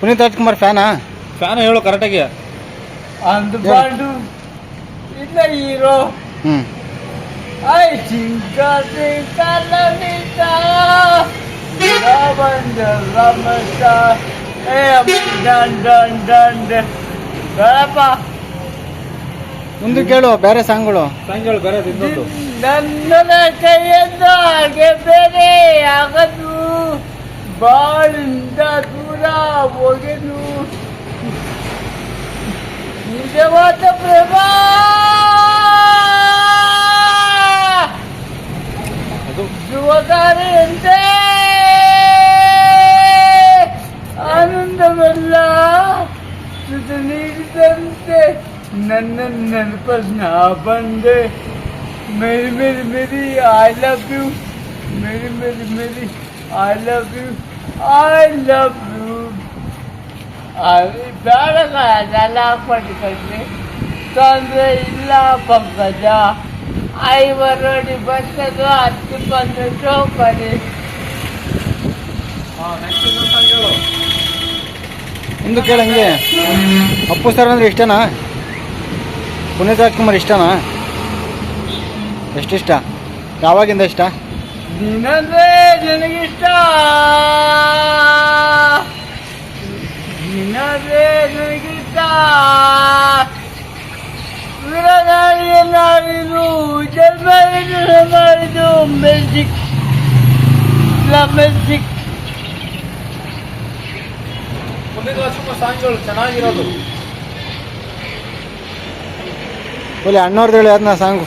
ಪುನೀತ್ ರಾಜ್ಕುಮಾರ್ ಫ್ಯಾನಾ? ಫ್ಯಾನಾ ಹೇಳು ಕರೆಕ್ಟಾಗಿ. ಅಂದ್ಬಾರ್ದು ಇಲ್ಲ ಹೀರೋ. ಹ್ಞೂ ಮುಂದೆ ಕೇಳು ಬೇರೆ ಸಾಂಗ್ಗಳು. ಸಾಂಗ್ ಹೇಳು ಬೇರೆ ನನ್ನ ಕೈಯಿಂದ ಹಾಗೆ ಬೇರೆ ಆಗದು. ಬಾಳಿಂದ ದೂರ ಹೋಗೆನು ನಿಜವಾದ ಪ್ರೇಮ ಅದು ಧ್ರುವತಾರೆಯಂತೆ ಆನಂದವೆಲ್ಲ ಸುತ ನೀಡಿದಂತೆ ನನ್ನ ನೆನಪ ನಾ ಬಂದೆ Mary Mary Mary I love you Mary Mary Mary I love you I love you ಬೇಡ ಅದೆಲ್ಲ ಹಾಕ್ಬಿಟ್ಟು ತೊಂದರೆ ಇಲ್ಲ ಪಂಕಜ. ಐವರಡಿ ಬರ್ತದೋ ಹತ್ತು ಬಂದು ಚೌಕಡಿ. ಹಾಂ ಇಂದು ಕೇಳಂಗೆ ಅಪ್ಪು ಸರ್ ಅಂದ್ರೆ ಇಷ್ಟನಾ? ಪುನೀತ್ ರಾಜ್ಕುಮಾರ್ ಇಷ್ಟನಾ? ಎಷ್ಟಿಷ್ಟ? ಯಾವಾಗಿಂದ ಇಷ್ಟ? ನೀನಂದ್ರೆ ನನಗಿಷ್ಟ ನೀನಂದ್ರೆ ನನಗಿಷ್ಟ ವಿರಗಾಳಿಯನ್ನಾಡಿದು ಜನ್ಮ ಮಾಡಿದು ಮೆಲ್ಸಿಕ್ ಮೆಲ್ಸಿಕ್ ಪುನೀತ್ ರಾಜ್ಕುಮಾರ್ ಸಾಂಗ್ ಹೇಳು ಚೆನ್ನಾಗಿರೋದು. ಒಳ್ಳೆ ಅಣ್ಣವ್ರದ್ದು ಹೇಳಿ ಅದನ್ನ ಸಾಂಗು?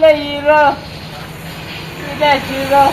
在了楼在几楼